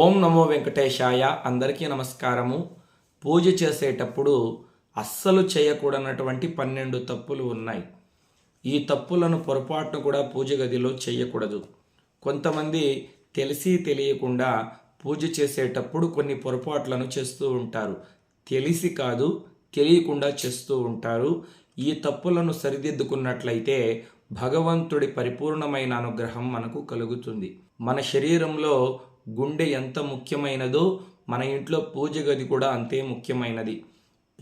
ఓం నమో వెంకటేశాయ అందరికీ నమస్కారము. పూజ చేసేటప్పుడు అస్సలు చేయకూడనటువంటి పన్నెండు తప్పులు ఉన్నాయి. ఈ తప్పులను పొరపాటును కూడా పూజ గదిలో చేయకూడదు. కొంతమంది తెలిసి తెలియకుండా పూజ చేసేటప్పుడు కొన్ని పొరపాట్లను చేస్తూ ఉంటారు. తెలిసి కాదు తెలియకుండా చేస్తూ ఉంటారు. ఈ తప్పులను సరిదిద్దుకున్నట్లయితే భగవంతుడి పరిపూర్ణమైన అనుగ్రహం మనకు కలుగుతుంది. మన శరీరంలో గుండె ఎంత ముఖ్యమైనదో మన ఇంట్లో పూజ గది కూడా అంతే ముఖ్యమైనది.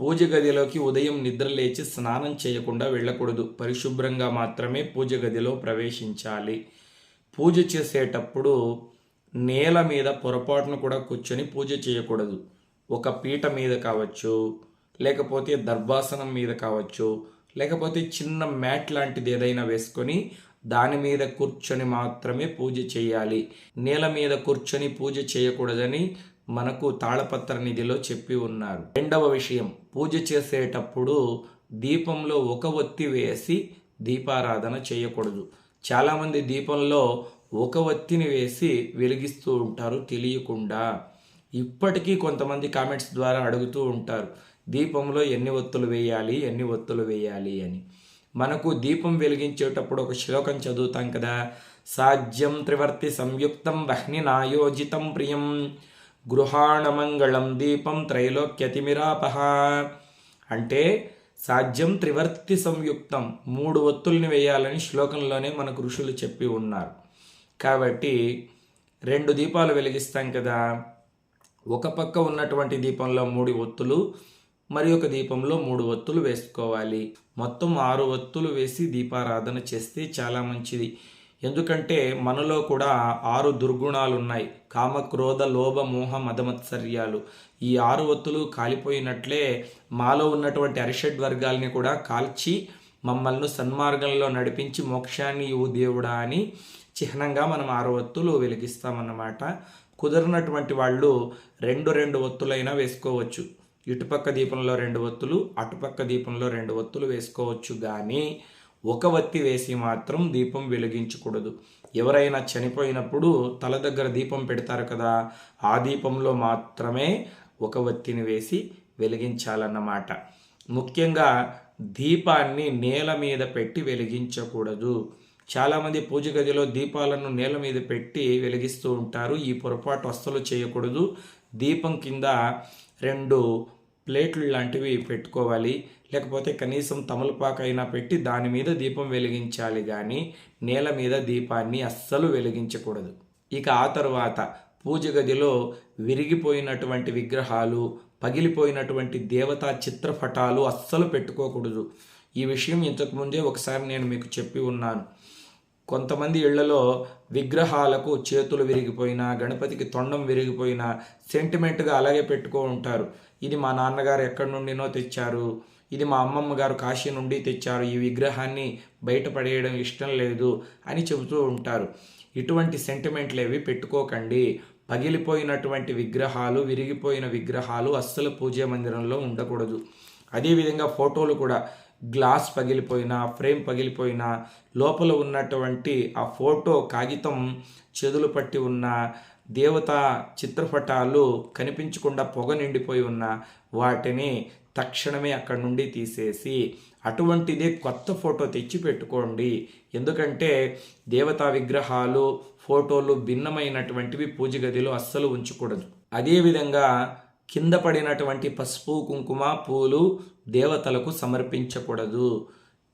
పూజ గదిలోకి ఉదయం నిద్ర లేచి స్నానం చేయకుండా వెళ్ళకూడదు. పరిశుభ్రంగా మాత్రమే పూజ గదిలో ప్రవేశించాలి. పూజ చేసేటప్పుడు నేల మీద పొరపాటును కూడా కూర్చొని పూజ చేయకూడదు. ఒక పీట మీద కావచ్చు లేకపోతే దర్భాసనం మీద కావచ్చు లేకపోతే చిన్న మ్యాట్ లాంటిది ఏదైనా వేసుకొని దాని మీద కూర్చొని మాత్రమే పూజ చేయాలి. నేల మీద కూర్చొని పూజ చేయకూడదని మనకు తాళపత్ర నిధిలో చెప్పి ఉన్నారు. రెండవ విషయం పూజ చేసేటప్పుడు దీపంలో ఒక ఒత్తి వేసి దీపారాధన చేయకూడదు. చాలామంది దీపంలో ఒక ఒత్తిని వేసి వెలిగిస్తూ ఉంటారు తెలియకుండా. ఇప్పటికీ కొంతమంది కామెంట్స్ ద్వారా అడుగుతూ ఉంటారు దీపంలో ఎన్ని ఒత్తులు వేయాలి ఎన్ని ఒత్తులు వేయాలి అని. మనకు దీపం వెలిగించేటప్పుడు ఒక శ్లోకం చదువుతాం కదా. సాధ్యం త్రివర్తి సంయుక్తం వహ్ని నాయోజితం ప్రియం. గృహాణమంగళం దీపం త్రైలోక్యతిమిరాపహ. అంటే సాధ్యం త్రివర్తి సంయుక్తం మూడు ఒత్తుల్ని వేయాలని శ్లోకంలోనే మనకు ఋషులు చెప్పి ఉన్నారు. కాబట్టి రెండు దీపాలు వెలిగిస్తాం కదా. ఒక పక్క ఉన్నటువంటి దీపంలో మూడు ఒత్తులు మరి ఒక దీపంలో మూడు ఒత్తులు వేసుకోవాలి. మొత్తం ఆరు ఒత్తులు వేసి దీపారాధన చేస్తే చాలా మంచిది. ఎందుకంటే మనలో కూడా ఆరు దుర్గుణాలు ఉన్నాయి కామ క్రోధ లోభ మోహ మదమత్సర్యాలు. ఈ ఆరు ఒత్తులు కాలిపోయినట్లే మాలో ఉన్నటువంటి అరిషడ్ వర్గాల్ని కూడా కాల్చి మమ్మల్ని సన్మార్గంలో నడిపించి మోక్షాన్ని ఇవ్వు దేవుడా అని చిహ్నంగా మనం ఆరు ఒత్తులు వెలిగిస్తామన్నమాట. కుదిరినటువంటి వాళ్ళు రెండు రెండు ఒత్తులైనా వేసుకోవచ్చు. ఇటుపక్క దీపంలో రెండు ఒత్తులు అటుపక్క దీపంలో రెండు ఒత్తులు వేసుకోవచ్చు కానీ ఒక వత్తి వేసి మాత్రం దీపం వెలిగించకూడదు. ఎవరైనా చనిపోయినప్పుడు తల దగ్గర దీపం పెడతారు కదా ఆ దీపంలో మాత్రమే ఒక వత్తిని వేసి వెలిగించాలన్నమాట. ముఖ్యంగా దీపాన్ని నేల మీద పెట్టి వెలిగించకూడదు. చాలామంది పూజ గదిలో దీపాలను నేల మీద పెట్టి వెలిగిస్తూ ఉంటారు. ఈ పొరపాటు అస్సలు చేయకూడదు. దీపం కింద రెండు ప్లేట్లు లాంటివి పెట్టుకోవాలి. లేకపోతే కనీసం తమలపాకు అయినా పెట్టి దాని మీద దీపం వెలిగించాలి కానీ నేల మీద దీపాన్ని అస్సలు వెలిగించకూడదు. ఇక ఆ తర్వాత పూజ గదిలో విరిగిపోయినటువంటి విగ్రహాలు పగిలిపోయినటువంటి దేవతా చిత్రపటాలు అస్సలు పెట్టుకోకూడదు. ఈ విషయం ఇంతకుముందే ఒకసారి నేను మీకు చెప్పి ఉన్నాను. కొంతమంది ఇళ్ళలో విగ్రహాలకు చేతులు విరిగిపోయినా గణపతికి తొండం విరిగిపోయినా సెంటిమెంట్గా అలాగే పెట్టుకో ఉంటారు. ఇది మా నాన్నగారు ఎక్కడి నుండినో తెచ్చారు. ఇది మా అమ్మమ్మ గారు కాశీ నుండి తెచ్చారు. ఈ విగ్రహాన్ని బయటపడేయడం ఇష్టం లేదు అని చెబుతూ ఉంటారు. ఇటువంటి సెంటిమెంట్లు ఏవి పెట్టుకోకండి. పగిలిపోయినటువంటి విగ్రహాలు విరిగిపోయిన విగ్రహాలు అస్సలు పూజా మందిరంలో ఉండకూడదు. అదేవిధంగా ఫోటోలు కూడా గ్లాస్ పగిలిపోయినా ఫ్రేమ్ పగిలిపోయినా లోపల ఉన్నటువంటి ఆ ఫోటో కాగితం చెదులు పట్టి ఉన్న దేవత చిత్రపటాలు కనిపించకుండా పొగ నిండిపోయి ఉన్న వాటిని తక్షణమే అక్కడి నుండి తీసేసి అటువంటిదే కొత్త ఫోటో తెచ్చి పెట్టుకోండి ఎందుకంటే దేవతా విగ్రహాలు ఫోటోలు భిన్నమైనటువంటివి పూజ గదిలో అస్సలు ఉంచకూడదు. అదేవిధంగా కింద పడినటువంటి పసుపు కుంకుమ పూలు దేవతలకు సమర్పించకూడదు.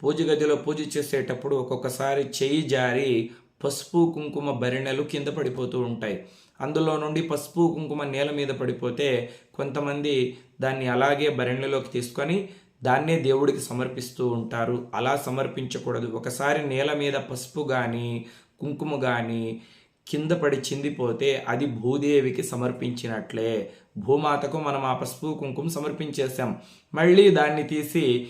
పూజ గదిలో పూజ చేసేటప్పుడు ఒక్కొక్కసారి చెయ్యి జారి పసుపు కుంకుమ భరిణెలు కింద పడిపోతూ ఉంటాయి. అందులో నుండి పసుపు కుంకుమ నేల మీద పడిపోతే కొంతమంది దాన్ని అలాగే భరిణెలోకి తీసుకొని దాన్నే దేవుడికి సమర్పిస్తూ ఉంటారు. అలా సమర్పించకూడదు. ఒకసారి నేల మీద పసుపు కానీ కుంకుమ కానీ కింద పడి చిందిపోతే అది భూదేవికి సమర్పించినట్లే. భూమాతకు మనం ఆ పసుపు కుంకుమ సమర్పించేసాం మళ్ళీ దాన్ని తీసి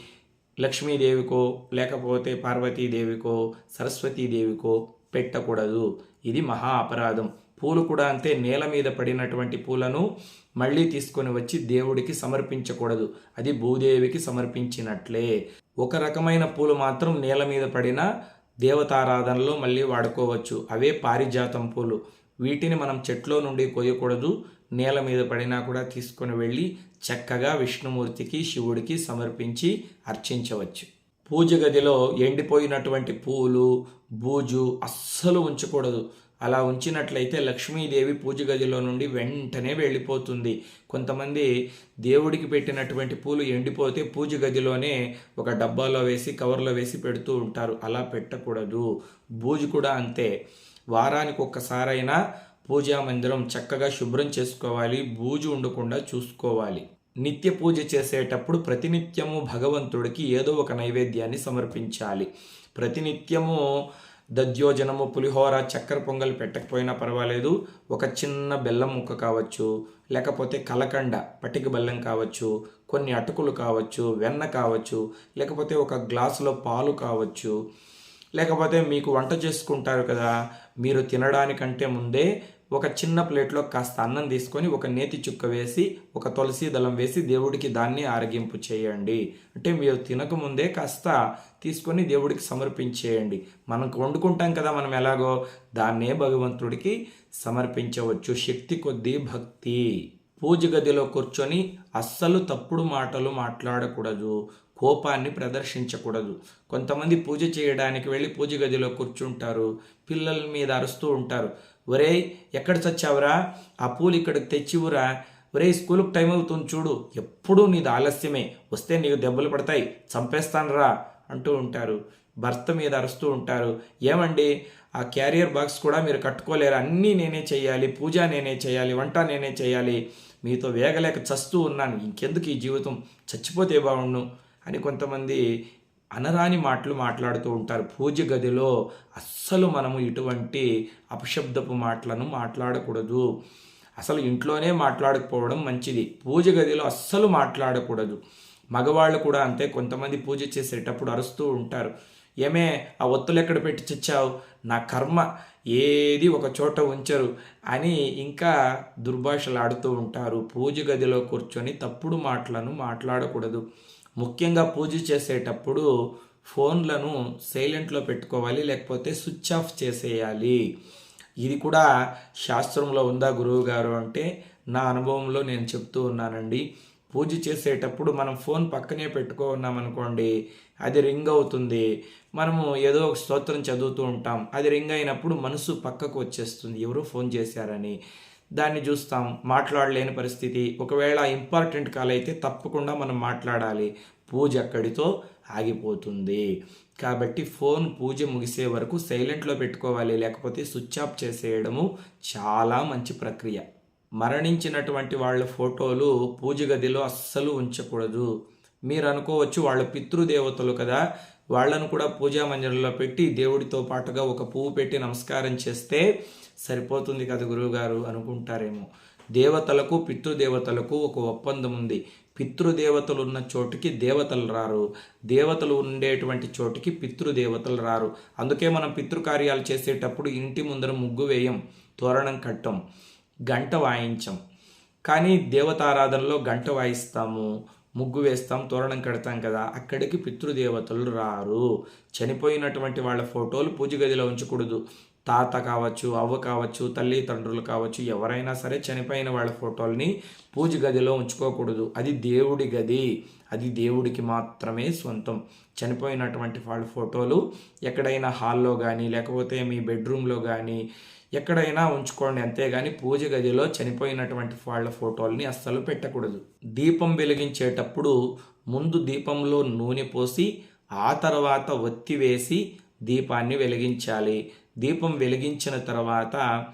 లక్ష్మీదేవికో లేకపోతే పార్వతీదేవికో సరస్వతీదేవికో పెట్టకూడదు. ఇది మహా అపరాధం. పూలు కూడా అంతే. నేల మీద పడినటువంటి పూలను మళ్ళీ తీసుకొని వచ్చి దేవుడికి సమర్పించకూడదు. అది భూదేవికి సమర్పించినట్లే. ఒక రకమైన పూలు మాత్రం నేల మీద పడిన దేవతారాధనలో మళ్ళీ వాడుకోవచ్చు. అవే పారిజాతం పూలు. వీటిని మనం చెట్లో నుండి కొయ్యకూడదు నేల మీద పడినా కూడా తీసుకొని వెళ్ళి చక్కగా విష్ణుమూర్తికి శివుడికి సమర్పించి అర్చించవచ్చు. పూజ గదిలో ఎండిపోయినటువంటి పూలు బూజు అస్సలు ఉంచకూడదు. అలా ఉంచినట్లయితే లక్ష్మీదేవి పూజ గదిలో నుండి వెంటనే వెళ్ళిపోతుంది. కొంతమంది దేవుడికి పెట్టినటువంటి పూలు ఎండిపోతే పూజ గదిలోనే ఒక డబ్బాలో వేసి కవర్లో వేసి పెడుతూ ఉంటారు. అలా పెట్టకూడదు. బూజు కూడా అంతే. వారానికి ఒక్కసారైనా పూజా మందిరం చక్కగా శుభ్రం చేసుకోవాలి. బూజు ఉండకుండా చూసుకోవాలి. నిత్య పూజ చేసేటప్పుడు ప్రతినిత్యము భగవంతుడికి ఏదో ఒక నైవేద్యాన్ని సమర్పించాలి. ప్రతినిత్యము దద్యోజనము పులిహోర చక్కెర పొంగల్ పెట్టకపోయినా పర్వాలేదు. ఒక చిన్న బెల్లం ముక్క కావచ్చు లేకపోతే కలకండ పటిక బెల్లం కావచ్చు కొన్ని అటుకులు కావచ్చు వెన్న కావచ్చు లేకపోతే ఒక గ్లాసులో పాలు కావచ్చు. లేకపోతే మీకు వంట చేసుకుంటారు కదా మీరు తినడానికంటే ముందే ఒక చిన్న ప్లేట్లో కాస్త అన్నం తీసుకొని ఒక నేతి చుక్క వేసి ఒక తులసి దళం వేసి దేవుడికి దాన్ని ఆరగింపు చేయండి. అంటే మీరు తినకముందే కాస్త తీసుకొని దేవుడికి సమర్పించేయండి. మనం వండుకుంటాం కదా మనం ఎలాగో దాన్నే భగవంతుడికి సమర్పించవచ్చు. శక్తి కొద్దీ భక్తి. పూజ గదిలో కూర్చొని అస్సలు తప్పుడు మాటలు మాట్లాడకూడదు. కోపాన్ని ప్రదర్శించకూడదు. కొంతమంది పూజ చేయడానికి వెళ్ళి పూజ గదిలో కూర్చుంటారు. పిల్లల మీద అరుస్తూ ఉంటారు. ఒరే ఎక్కడ చచ్చావురా? ఆ పూలు ఇక్కడికి తెచ్చివురా. ఒరే స్కూల్కి టైం అవుతుంది చూడు. ఎప్పుడూ నీది ఆలస్యమే. వస్తే నీకు దెబ్బలు పడతాయి. చంపేస్తానురా అంటూ ఉంటారు. భర్త మీద అరుస్తూ ఉంటారు. ఏమండి? ఆ క్యారియర్ బాక్స్ కూడా మీరు కట్టుకోలేరు? అన్నీ నేనే చేయాలి. పూజ నేనే చేయాలి. వంట నేనే చేయాలి. మీతో వేగలేక చస్తూ ఉన్నాను. ఇంకెందుకు ఈ జీవితం? చచ్చిపోతే బాగుండు అని కొంతమంది అనరాని మాటలు మాట్లాడుతూ ఉంటారు. పూజ గదిలో అస్సలు మనము ఇటువంటి అపశబ్దపు మాటలను మాట్లాడకూడదు. అసలు ఇంట్లోనే మాట్లాడకపోవడం మంచిది. పూజ గదిలో అస్సలు మాట్లాడకూడదు. మగవాళ్ళు కూడా అంతే. కొంతమంది పూజ చేసేటప్పుడు అరుస్తూ ఉంటారు. ఏమే ఆ ఒత్తులు ఎక్కడ పెట్టి చచ్చావు? నా కర్మ. ఏది ఒక చోట ఉంచరు అని ఇంకా దుర్భాషలాడుతూ ఉంటారు. పూజ గదిలో కూర్చొని తప్పుడు మాటలను మాట్లాడకూడదు. ముఖ్యంగా పూజ చేసేటప్పుడు ఫోన్లను సైలెంట్లో పెట్టుకోవాలి లేకపోతే స్విచ్ ఆఫ్ చేసేయాలి. ఇది కూడా శాస్త్రంలో ఉందా గురువు గారు అంటే నా అనుభవంలో నేను చెప్తూ ఉన్నానండి. పూజ చేసేటప్పుడు మనం ఫోన్ పక్కనే పెట్టుకున్నాం అనుకోండి అది రింగ్ అవుతుంది. మనము ఏదో ఒక స్తోత్రం చదువుతూ ఉంటాం అది రింగ్ అయినప్పుడు మనసు పక్కకు వచ్చేస్తుంది ఎవరో ఫోన్ చేశారని. దాన్ని చూస్తాం. మాట్లాడలేని పరిస్థితి. ఒకవేళ ఇంపార్టెంట్ కాల్ అయితే తప్పకుండా మనం మాట్లాడాలి. పూజ అక్కడితో ఆగిపోతుంది. కాబట్టి ఫోన్ పూజ ముగిసే వరకు సైలెంట్లో పెట్టుకోవాలి. లేకపోతే స్విచ్ ఆఫ్ చేసేయడము చాలా మంచి ప్రక్రియ. మరణించినటువంటి వాళ్ళ ఫోటోలు పూజ గదిలో అస్సలు ఉంచకూడదు. మీరు అనుకోవచ్చు వాళ్ళ పితృదేవతలు కదా. వాళ్ళను కూడా పూజా మందిరంలో పెట్టి దేవుడితో పాటుగా ఒక పువ్వు పెట్టి నమస్కారం చేస్తే సరిపోతుంది కదా గురువుగారు అనుకుంటారేమో. దేవతలకు పితృదేవతలకు ఒక ఒప్పందం ఉంది. పితృదేవతలు ఉన్న చోటుకి దేవతలు రారు. దేవతలు ఉండేటువంటి చోటుకి పితృదేవతలు రారు. అందుకే మనం పితృకార్యాలు చేసేటప్పుడు ఇంటి ముందర ముగ్గు వేయం తోరణం కట్టం గంట వాయించం. కానీ దేవతారాధనలో గంట వాయిస్తాము ముగ్గు వేస్తాం తోరణం కడతాం కదా అక్కడికి పితృదేవతలు రారు. చనిపోయినటువంటి వాళ్ళ ఫోటోలు పూజ గదిలో ఉంచకూడదు. తాత కావచ్చు అవ్వ కావచ్చు తల్లి తండ్రులు కావచ్చు ఎవరైనా సరే చనిపోయిన వాళ్ళ ఫోటోల్ని పూజ గదిలో ఉంచుకోకూడదు. అది దేవుడి గది. అది దేవుడికి మాత్రమే సొంతం. చనిపోయినటువంటి వాళ్ళ ఫోటోలు ఎక్కడైనా హాల్లో కానీ లేకపోతే మీ బెడ్రూమ్లో కానీ ఎక్కడైనా ఉంచుకోండి. అంతేగాని పూజ గదిలో చనిపోయినటువంటి వాళ్ళ ఫోటోల్ని అస్సలు పెట్టకూడదు. దీపం వెలిగించేటప్పుడు ముందు దీపంలో నూనె పోసి ఆ తర్వాత ఒత్తి వేసి దీపాన్ని వెలిగించాలి. దీపం వెలిగించిన తర్వాత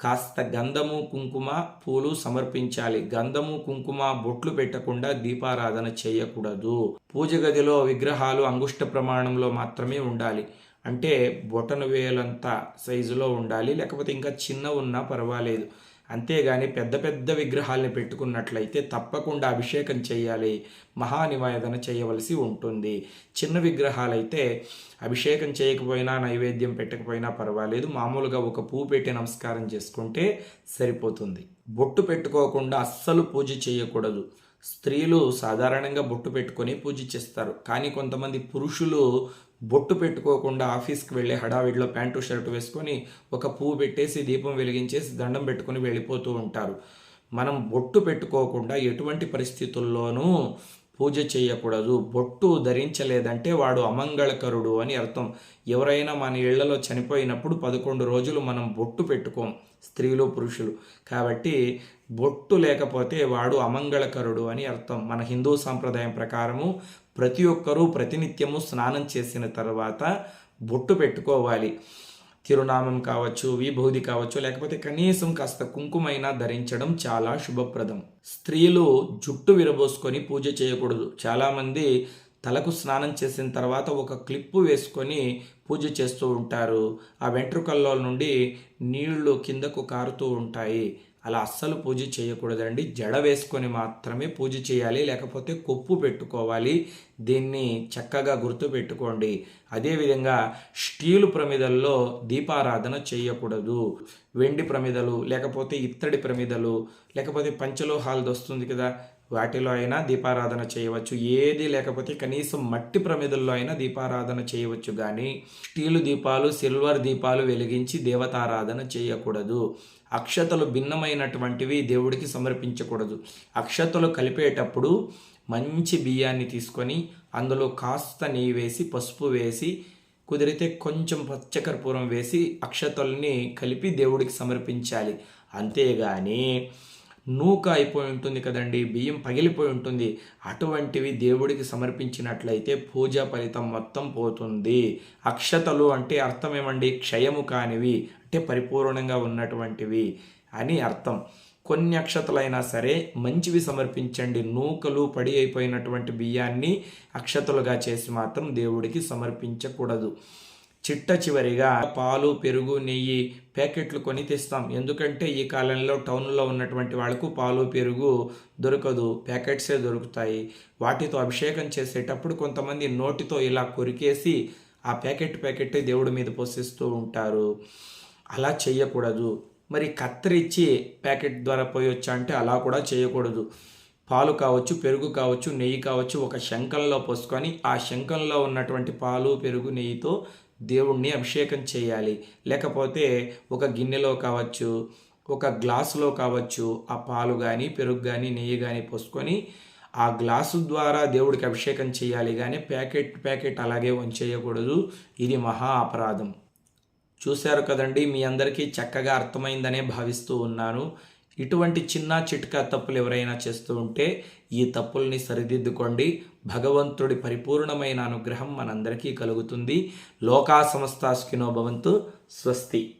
కాస్త గంధము కుంకుమ పూలు సమర్పించాలి. గంధము కుంకుమ బొట్లు పెట్టకుండా దీపారాధన చేయకూడదు. పూజ గదిలో విగ్రహాలు అంగుష్ట ప్రమాణంలో మాత్రమే ఉండాలి. అంటే బొటన వేలంత సైజులో ఉండాలి. లేకపోతే ఇంకా చిన్న ఉన్నా పర్వాలేదు. అంతేగాని పెద్ద పెద్ద విగ్రహాల్ని పెట్టుకున్నట్లయితే తప్పకుండా అభిషేకం చేయాలి మహానివేదన చేయవలసి ఉంటుంది. చిన్న విగ్రహాలైతే అభిషేకం చేయకపోయినా నైవేద్యం పెట్టకపోయినా పర్వాలేదు. మామూలుగా ఒక పువ్వు పెట్టి నమస్కారం చేసుకుంటే సరిపోతుంది. బొట్టు పెట్టుకోకుండా అస్సలు పూజ చేయకూడదు. స్త్రీలు సాధారణంగా బొట్టు పెట్టుకొని పూజ చేస్తారు. కానీ కొంతమంది పురుషులు బొట్టు పెట్టుకోకుండా ఆఫీస్కి వెళ్ళే హడావిడిలో ప్యాంటు షర్టు వేసుకొని ఒక పువ్వు పెట్టేసి దీపం వెలిగించేసి దండం పెట్టుకొని వెళ్ళిపోతూ ఉంటారు. మనం బొట్టు పెట్టుకోకుండా ఎటువంటి పరిస్థితుల్లోనూ పూజ చేయకూడదు. బొట్టు ధరించలేదంటే వాడు అమంగళకరుడు అని అర్థం. ఎవరైనా మన ఇళ్ళలో చనిపోయినప్పుడు పదకొండు రోజులు మనం బొట్టు పెట్టుకోం స్త్రీలు పురుషులు. కాబట్టి బొట్టు లేకపోతే వాడు అమంగళకరుడు అని అర్థం. మన హిందూ సాంప్రదాయం ప్రకారము ప్రతి ఒక్కరూ ప్రతినిత్యము స్నానం చేసిన తర్వాత బొట్టు పెట్టుకోవాలి. తిరునామం కావచ్చు విభూది కావచ్చు లేకపోతే కనీసం కాస్త కుంకుమైనా ధరించడం చాలా శుభప్రదం. స్త్రీలు జుట్టు విరబోసుకొని పూజ చేయకూడదు. చాలామంది తలకు స్నానం చేసిన తర్వాత ఒక క్లిప్పు వేసుకొని పూజ చేస్తూ ఉంటారు. ఆ వెంట్రుకల్లో నుండి నీళ్ళు కిందకు కారుతూ ఉంటాయి. అలా అస్సలు పూజ చేయకూడదండి. జడ వేసుకొని మాత్రమే పూజ చేయాలి లేకపోతే కొప్పు పెట్టుకోవాలి. దీన్ని చక్కగా గుర్తు పెట్టుకోండి అదేవిధంగా స్టీలు ప్రమిదల్లో దీపారాధన చేయకూడదు. వెండి ప్రమిదలు లేకపోతే ఇత్తడి ప్రమిదలు లేకపోతే పంచలోహాలది వస్తుంది కదా వాటిలో అయినా దీపారాధన చేయవచ్చు. ఏది లేకపోతే కనీసం మట్టి ప్రమిదల్లో అయినా దీపారాధన చేయవచ్చు. కానీ స్టీలు దీపాలు సిల్వర్ దీపాలు వెలిగించి దేవతారాధన చేయకూడదు. అక్షతలు భిన్నమైనటువంటివి దేవుడికి సమర్పించకూడదు. అక్షతలు కలిపేటప్పుడు మంచి బియ్యాన్ని తీసుకొని అందులో కాస్త నెయ్యి వేసి పసుపు వేసి కుదిరితే కొంచెం పచ్చకర్పూరం వేసి అక్షతల్ని కలిపి దేవుడికి సమర్పించాలి. అంతేగాని నూక అయిపోయి ఉంటుంది కదండి బియ్యం పగిలిపోయి ఉంటుంది. అటువంటివి దేవుడికి సమర్పించినట్లయితే పూజా ఫలితం మొత్తం పోతుంది. అక్షతలు అంటే అర్థం ఏమండి? క్షయము కానివి అంటే పరిపూర్ణంగా ఉన్నటువంటివి అని అర్థం. కొన్ని అక్షతలైనా సరే మంచివి సమర్పించండి. నూకలు పడి అయిపోయినటువంటి బియ్యాన్ని అక్షతలుగా చేసి మాత్రం దేవుడికి సమర్పించకూడదు. చిట్ట చివరిగా పాలు పెరుగు నెయ్యి ప్యాకెట్లు కొని తెస్తాం. ఎందుకంటే ఈ కాలంలో టౌన్లో ఉన్నటువంటి వాళ్ళకు పాలు పెరుగు దొరకదు. ప్యాకెట్సే దొరుకుతాయి. వాటితో అభిషేకం చేసేటప్పుడు కొంతమంది నోటితో ఇలా కొరికేసి ఆ ప్యాకెట్ ప్యాకెట్ దేవుడి మీద పోషిస్తూ ఉంటారు. అలా చేయకూడదు మరి కత్తిరించి ప్యాకెట్ ద్వారా పోయొచ్చా అంటే అలా కూడా చేయకూడదు పాలు కావచ్చు పెరుగు కావచ్చు నెయ్యి కావచ్చు ఒక శంఖంలో పోసుకొని ఆ శంఖంలో ఉన్నటువంటి పాలు పెరుగు నెయ్యితో దేవుణ్ణి అభిషేకం చేయాలి. లేకపోతే ఒక గిన్నెలో కావచ్చు ఒక గ్లాసులో కావచ్చు ఆ పాలు కానీ పెరుగు కానీ నెయ్యి కానీ పోసుకొని ఆ గ్లాసు ద్వారా దేవుడికి అభిషేకం చేయాలి. కానీ ప్యాకెట్ ప్యాకెట్ అలాగే ఉంచేయకూడదు. ఇది మహా అపరాధం. చూశారు కదండి మీ అందరికీ చక్కగా అర్థమైందనే భావిస్తూ ఉన్నాను. ఇటువంటి చిన్న చిట్కా తప్పులు ఎవరైనా చేస్తూ ఉంటే ఈ తప్పుల్ని సరిదిద్దుకోండి. భగవంతుడి పరిపూర్ణమైన అనుగ్రహం మనందరికీ కలుగుతుంది. లోకా సమస్తాస్కినో భవంతు. స్వస్తి.